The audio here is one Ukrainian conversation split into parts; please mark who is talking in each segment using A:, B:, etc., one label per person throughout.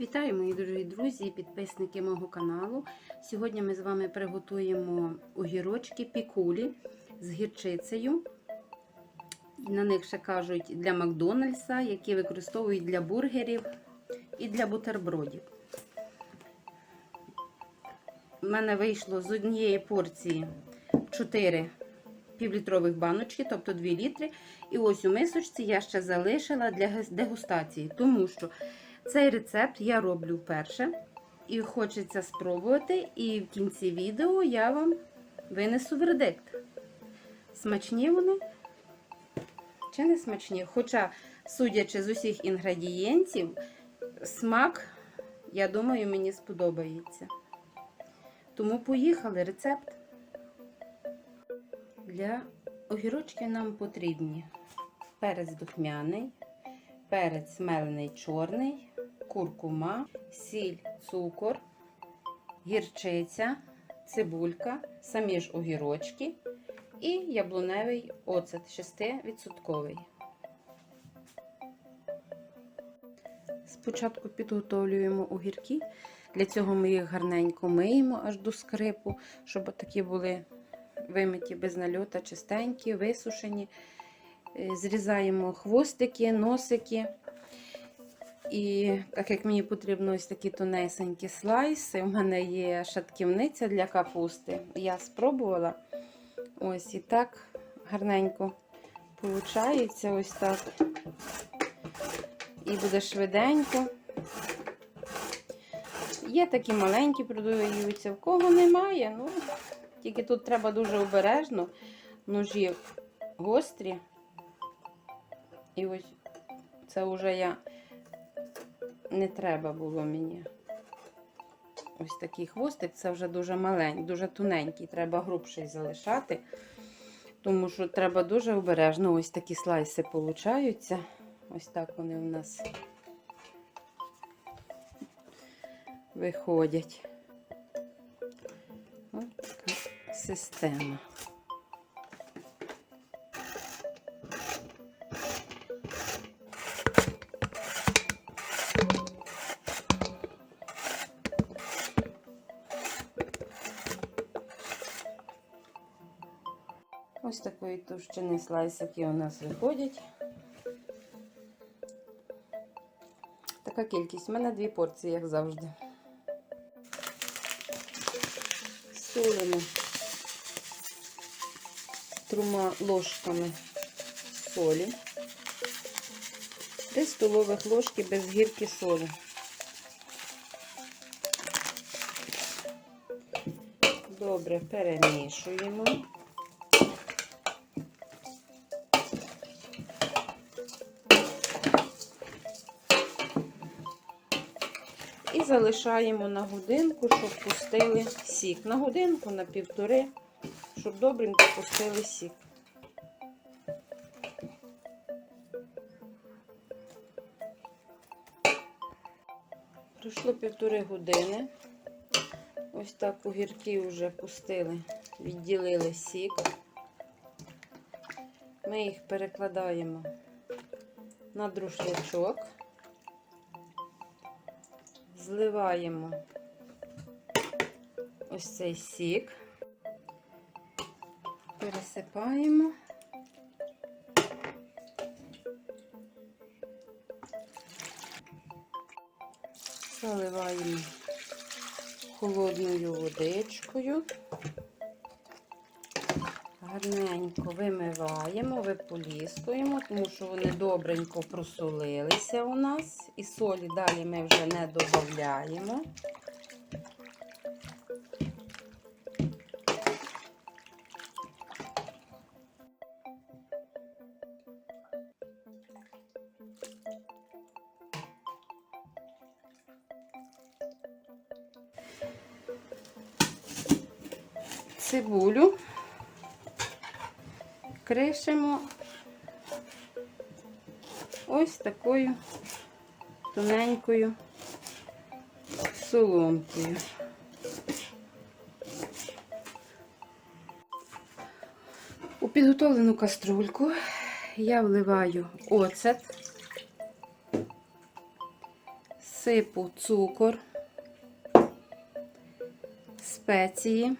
A: Вітаю, мої дорогі друзі і підписники мого каналу. Сьогодні ми з вами приготуємо огірочки пікулі з гірчицею. На них ще кажуть для Макдональдса, які використовують для бургерів і для бутербродів. У мене вийшло з однієї порції 4 півлітрових баночки, тобто 2 літри. І ось у мисочці я ще залишила для дегустації, тому що цей рецепт я роблю вперше. І хочеться спробувати. І в кінці відео я вам винесу вердикт. Смачні вони чи не смачні? Хоча, судячи з усіх інгредієнтів, смак, я думаю, мені сподобається. Тому поїхали рецепт. Для огірочків нам потрібні перець духмяний, перець мелений чорний, куркума, сіль, цукор, гірчиця, цибулька, самі ж огірочки і яблуневий оцет 6%. Спочатку підготовлюємо огірки. Для цього ми їх гарненько миємо аж до скрипу, щоб такі були вимиті без нальота, чистенькі, висушені. Зрізаємо хвостики, носики. І так як мені потрібно ось такі тонесенькі слайси, у мене є шатківниця для капусти. Я спробувала. Ось і так гарненько виходить. Ось так. І буде швиденько. Є такі маленькі, продаються, в кого немає. ну, Тільки тут треба дуже обережно. Ножі гострі. І ось це вже я не треба було мені. Ось такий хвостик, це вже дуже маленький, дуже тоненький, треба грубший залишати, тому що треба дуже обережно ось такі слайси получаються. Ось так вони у нас виходять. Ось така система. Ось такої товщини слайсики у нас виходять. Така кількість. У мене дві порції, як завжди. Солимо трьома ложками солі. Три столових ложки без гірки солі. Добре перемішуємо. І залишаємо на годинку, щоб пустили сік. На годинку, на півтори, щоб добренько пустили сік. Пройшло півтори години. Ось так огірки вже пустили, відділили сік. Ми їх перекладаємо на друшлячок. Зливаємо ось цей сік, пересипаємо. Заливаємо холодною водичкою. Гарненько вимиваємо, виполіскуємо, тому що вони добренько просолилися у нас. І солі далі ми вже не додаємо. Цибулю кришимо ось такою тоненькою соломкою. У підготовлену каструльку я вливаю оцет, сипу цукор, спеції,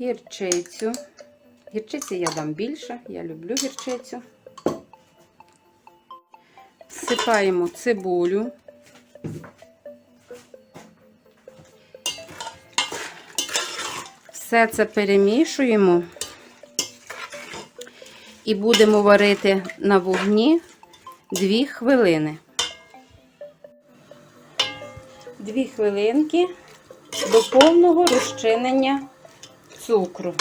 A: гірчицю. Гірчиці я дам більше, я люблю гірчицю. Всипаємо цибулю. Все це перемішуємо і будемо варити на вогні 2 хвилини. 2 хвилинки до повного розчинення цукру.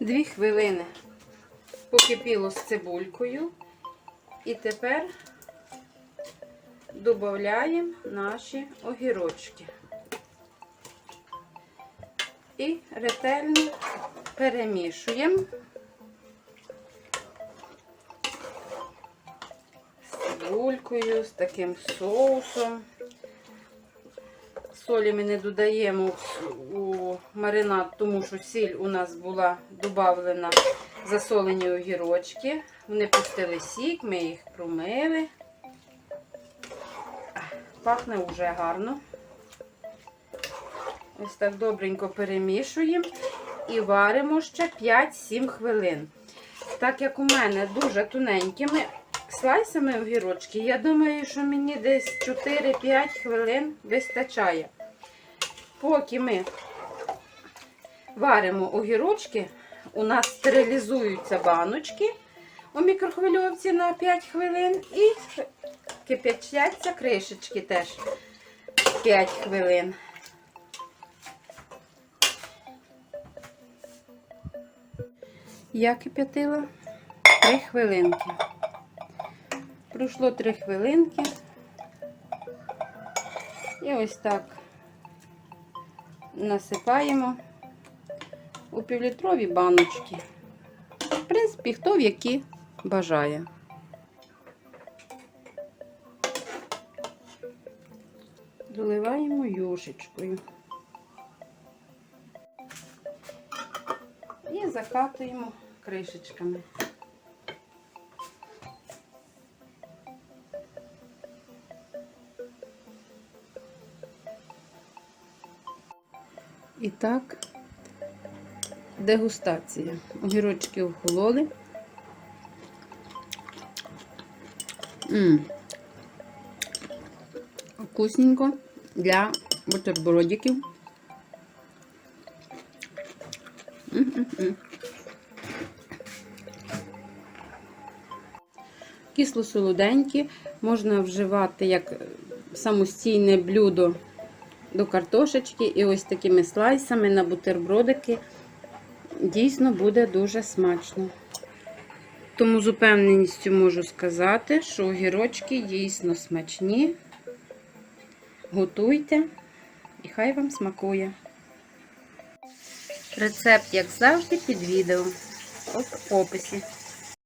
A: 2 хвилини покипіло з цибулькою. І тепер додаємо наші огірочки. І ретельно перемішуємо. З таким соусом. Солі ми не додаємо у маринад, тому що сіль у нас була додавлена засолені огірочки. Вони пустили сік, ми їх промили. Пахне вже гарно. Ось так добренько перемішуємо і варимо ще 5-7 хвилин. Так як у мене дуже тоненькими слайсами огірочки, я думаю, що мені десь 4-5 хвилин вистачає. Поки ми варимо огірочки, у нас стерилізуються баночки у мікрохвильовці на 5 хвилин і кип'ячаться кришечки теж 5 хвилин. Я кип'ятила 3 хвилинки. Пройшло 3 хвилинки. І ось так насипаємо у півлітрові баночки. В принципі, хто в які бажає. Доливаємо юшечкою. І закатуємо кришечками. І так, дегустація. Огірочки охололи. М. Вкусненько для бутербродиків. М-м-м. Кисло-солоденькі, можна вживати як самостійне блюдо до картошечки і ось такими слайсами на бутербродики дійсно буде дуже смачно. Тому з упевненістю можу сказати, що огірочки дійсно смачні. Готуйте і хай вам смакує. Рецепт, як завжди, під відео в описі.